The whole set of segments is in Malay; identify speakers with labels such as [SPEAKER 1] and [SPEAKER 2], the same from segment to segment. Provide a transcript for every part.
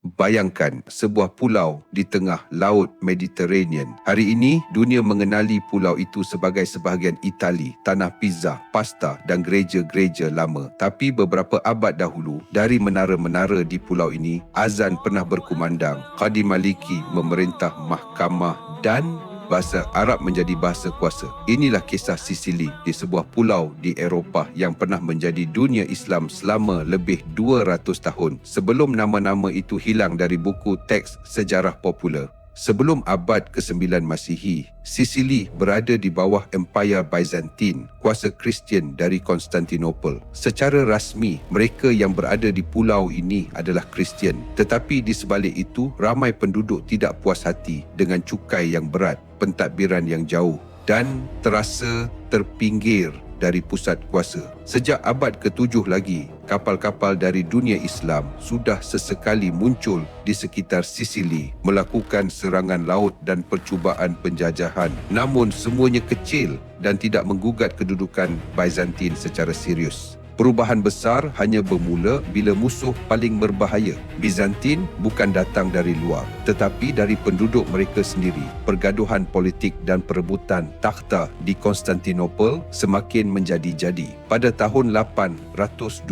[SPEAKER 1] Bayangkan sebuah pulau di tengah laut Mediterranean. Hari ini dunia mengenali pulau itu sebagai sebahagian Itali, tanah pizza, pasta dan gereja-gereja lama. Tapi beberapa abad dahulu dari menara-menara di pulau ini azan pernah berkumandang. Qadi Maliki memerintah mahkamah dan bahasa Arab menjadi bahasa kuasa. Inilah kisah Sicily di sebuah pulau di Eropah yang pernah menjadi dunia Islam selama lebih 200 tahun sebelum nama-nama itu hilang dari buku teks sejarah popular. Sebelum abad ke-9 Masihi, Sicily berada di bawah Empire Byzantine, kuasa Kristian dari Konstantinopel. Secara rasmi, mereka yang berada di pulau ini adalah Kristian. Tetapi di sebalik itu, ramai penduduk tidak puas hati dengan cukai yang berat, pentadbiran yang jauh dan terasa terpinggir dari pusat kuasa. Sejak abad ke-7 lagi, kapal-kapal dari dunia Islam sudah sesekali muncul di sekitar Sicily melakukan serangan laut dan percubaan penjajahan. Namun semuanya kecil dan tidak menggugat kedudukan Byzantine secara serius. Perubahan besar hanya bermula bila musuh paling berbahaya, Bizantin bukan datang dari luar, tetapi dari penduduk mereka sendiri. Pergaduhan politik dan perebutan takhta di Konstantinopel semakin menjadi-jadi. Pada tahun 827,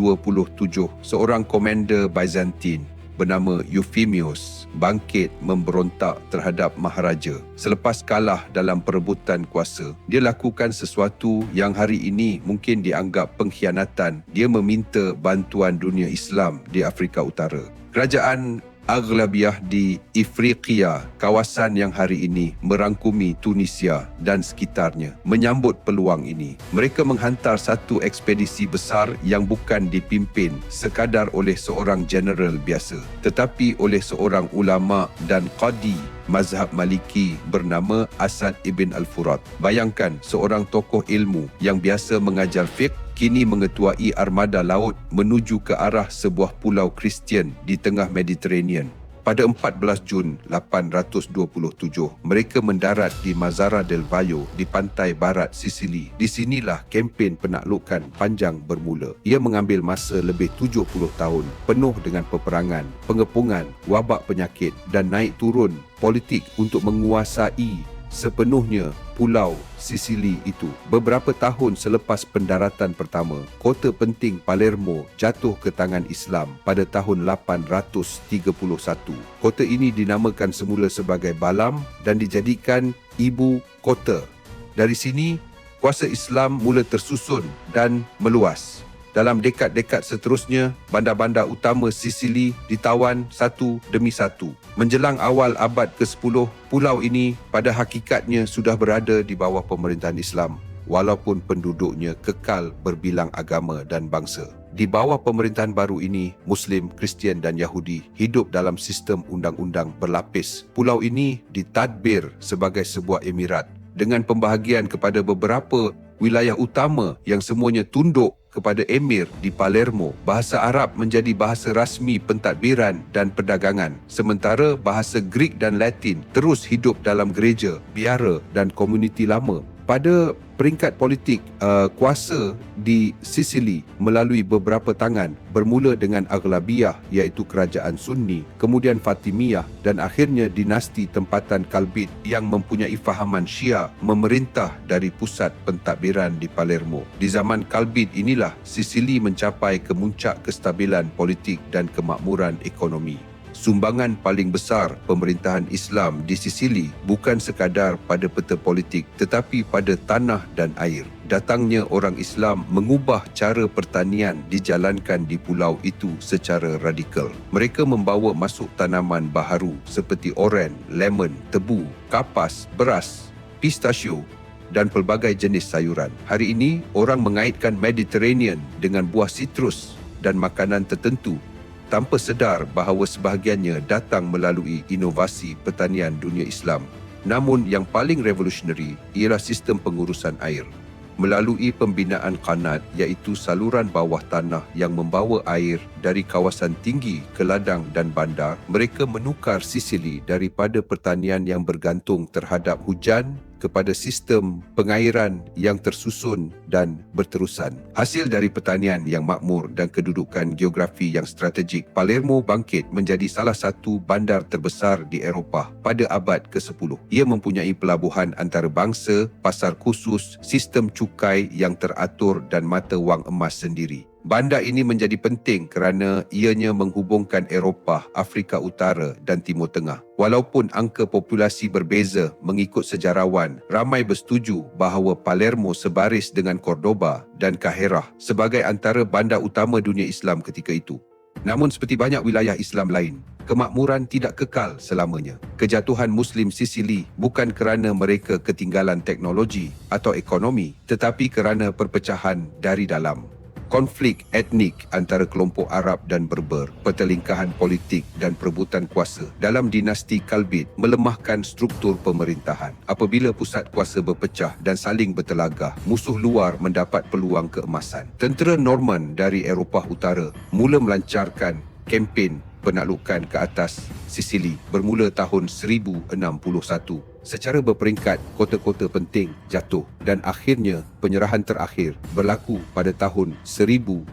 [SPEAKER 1] seorang komander Byzantine bernama Euphemius bangkit memberontak terhadap Maharaja. Selepas kalah dalam perebutan kuasa, dia lakukan sesuatu yang hari ini mungkin dianggap pengkhianatan. Dia meminta bantuan dunia Islam di Afrika Utara. Kerajaan Aglabiah di Ifriqiya, kawasan yang hari ini merangkumi Tunisia dan sekitarnya, menyambut peluang ini. Mereka menghantar satu ekspedisi besar yang bukan dipimpin sekadar oleh seorang general biasa, tetapi oleh seorang ulama dan qadi mazhab Maliki bernama Asad ibn Al-Furat. Bayangkan seorang tokoh ilmu yang biasa mengajar fiqh kini mengetuai armada laut menuju ke arah sebuah pulau Kristian di tengah Mediterranean. Pada 14 Jun 827, mereka mendarat di Mazara del Valle di pantai barat Sicily. Di sinilah kempen penaklukan panjang bermula. Ia mengambil masa lebih 70 tahun, penuh dengan peperangan, pengepungan, wabak penyakit dan naik turun politik untuk menguasai sepenuhnya pulau Sicily itu. Beberapa tahun selepas pendaratan pertama, kota penting Palermo jatuh ke tangan Islam pada tahun 831. Kota ini dinamakan semula sebagai Balam dan dijadikan ibu kota. Dari sini, kuasa Islam mula tersusun dan meluas. Dalam dekad-dekad seterusnya, bandar-bandar utama Sicily ditawan satu demi satu. Menjelang awal abad ke-10, pulau ini pada hakikatnya sudah berada di bawah pemerintahan Islam walaupun penduduknya kekal berbilang agama dan bangsa. Di bawah pemerintahan baru ini, Muslim, Kristian dan Yahudi hidup dalam sistem undang-undang berlapis. Pulau ini ditadbir sebagai sebuah emirat dengan pembahagian kepada beberapa wilayah utama yang semuanya tunduk kepada emir di Palermo. Bahasa Arab menjadi bahasa rasmi pentadbiran dan perdagangan, sementara bahasa Greek dan Latin terus hidup dalam gereja, biara dan komuniti lama. Pada peringkat politik uh, kuasa di Sicily melalui beberapa tangan bermula dengan Aghlabiyah iaitu kerajaan Sunni kemudian Fatimiyah dan akhirnya dinasti tempatan Kalbit yang mempunyai fahaman Syia memerintah dari pusat pentadbiran di Palermo. Di zaman Kalbit inilah Sicily mencapai kemuncak kestabilan politik dan kemakmuran ekonomi sumbangan paling besar pemerintahan Islam di Sicily bukan sekadar pada peta politik tetapi pada tanah dan air. Datangnya orang Islam mengubah cara pertanian dijalankan di pulau itu secara radikal. Mereka membawa masuk tanaman baharu seperti oren, lemon, tebu, kapas, beras, pistachio dan pelbagai jenis sayuran. Hari ini, orang mengaitkan Mediterranean dengan buah sitrus dan makanan tertentu tanpa sedar bahawa sebahagiannya datang melalui inovasi pertanian dunia Islam. Namun yang paling revolutionary ialah sistem pengurusan air. Melalui pembinaan kanat iaitu saluran bawah tanah yang membawa air dari kawasan tinggi ke ladang dan bandar, mereka menukar Sicily daripada pertanian yang bergantung terhadap hujan kepada sistem pengairan yang tersusun dan berterusan. Hasil dari pertanian yang makmur dan kedudukan geografi yang strategik, Palermo bangkit menjadi salah satu bandar terbesar di Eropah pada abad ke-10. Ia mempunyai pelabuhan antarabangsa, pasar khusus, sistem cukai yang teratur dan mata wang emas sendiri. Bandar ini menjadi penting kerana ianya menghubungkan Eropah, Afrika Utara dan Timur Tengah. Walaupun angka populasi berbeza mengikut sejarawan, ramai bersetuju bahawa Palermo sebaris dengan Cordoba dan Caherah sebagai antara bandar utama dunia Islam ketika itu. Namun seperti banyak wilayah Islam lain, kemakmuran tidak kekal selamanya. Kejatuhan Muslim Sisili bukan kerana mereka ketinggalan teknologi atau ekonomi, tetapi kerana perpecahan dari dalam konflik etnik antara kelompok Arab dan Berber, pertelingkahan politik dan perebutan kuasa dalam dinasti Kalbit melemahkan struktur pemerintahan. Apabila pusat kuasa berpecah dan saling bertelagah, musuh luar mendapat peluang keemasan. Tentera Norman dari Eropah Utara mula melancarkan kempen penaklukan ke atas Sisili bermula tahun 1061. Secara berperingkat, kota-kota penting jatuh dan akhirnya penyerahan terakhir berlaku pada tahun 1091.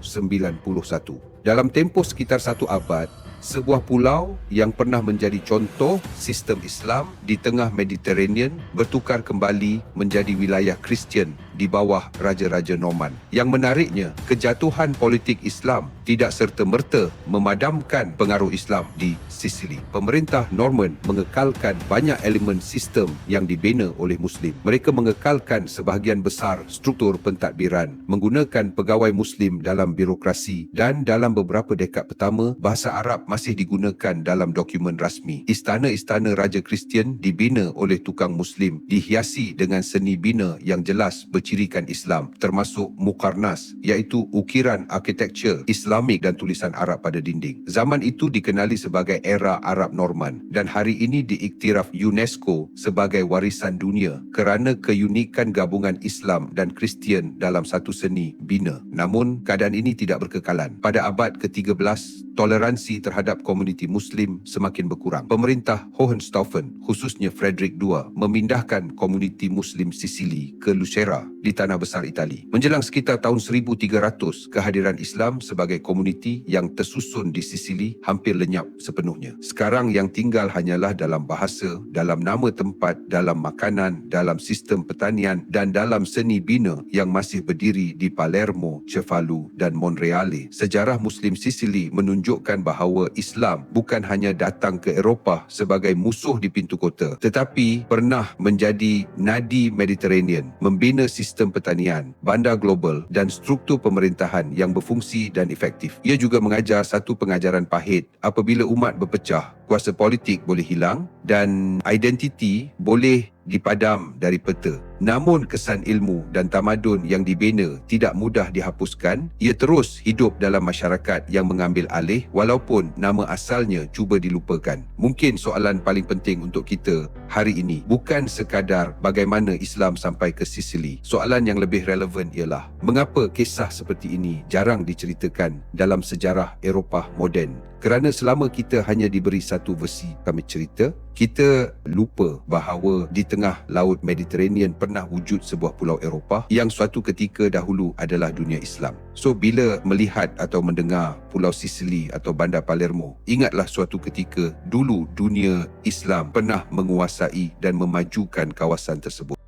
[SPEAKER 1] Dalam tempoh sekitar satu abad, sebuah pulau yang pernah menjadi contoh sistem Islam di tengah Mediterranean bertukar kembali menjadi wilayah Kristian di bawah Raja-Raja Norman. Yang menariknya, kejatuhan politik Islam tidak serta-merta memadamkan pengaruh Islam di Sicily. Pemerintah Norman mengekalkan banyak elemen sistem yang dibina oleh Muslim. Mereka mengekalkan sebahagian besar struktur pentadbiran, menggunakan pegawai Muslim dalam birokrasi dan dalam beberapa dekad pertama, bahasa Arab masih digunakan dalam dokumen rasmi. Istana-istana Raja Kristian dibina oleh tukang Muslim, dihiasi dengan seni bina yang jelas bercirikan Islam, termasuk Mukarnas, iaitu ukiran arkitektur Islamik dan tulisan Arab pada dinding. Zaman itu dikenali sebagai era Arab Norman dan hari ini diiktiraf UNESCO sebagai warisan dunia kerana keunikan gabungan Islam dan Kristian dalam satu seni bina. Namun, keadaan ini tidak berkekalan. Pada abad ke-13, toleransi terhadap komuniti Muslim semakin berkurang. Pemerintah Hohenstaufen, khususnya Frederick II, memindahkan komuniti Muslim Sicily ke Lucera di tanah besar Itali. Menjelang sekitar tahun 1300, kehadiran Islam sebagai komuniti yang tersusun di Sicily hampir lenyap sepenuhnya. Sekarang yang tinggal hanyalah dalam bahasa, dalam nama tempat, dalam makanan, dalam sistem pertanian dan dalam seni bina yang masih berdiri di Palermo, Cefalu dan Monreale. Sejarah Muslim Sicily menunjukkan bahawa Islam bukan hanya datang ke Eropah sebagai musuh di pintu kota tetapi pernah menjadi nadi Mediterranean membina sistem pertanian, bandar global dan struktur pemerintahan yang berfungsi dan efektif. Ia juga mengajar satu pengajaran pahit apabila umat berpecah, kuasa politik boleh hilang dan identiti boleh dipadam dari peta. Namun kesan ilmu dan tamadun yang dibina tidak mudah dihapuskan. Ia terus hidup dalam masyarakat yang mengambil alih walaupun nama asalnya cuba dilupakan. Mungkin soalan paling penting untuk kita hari ini bukan sekadar bagaimana Islam sampai ke Sicily. Soalan yang lebih relevan ialah mengapa kisah seperti ini jarang diceritakan dalam sejarah Eropah moden. Kerana selama kita hanya diberi satu versi kami cerita, kita lupa bahawa di tengah laut Mediterranean pernah wujud sebuah pulau Eropah yang suatu ketika dahulu adalah dunia Islam. So bila melihat atau mendengar pulau Sicily atau bandar Palermo, ingatlah suatu ketika dulu dunia Islam pernah menguasai dan memajukan kawasan tersebut.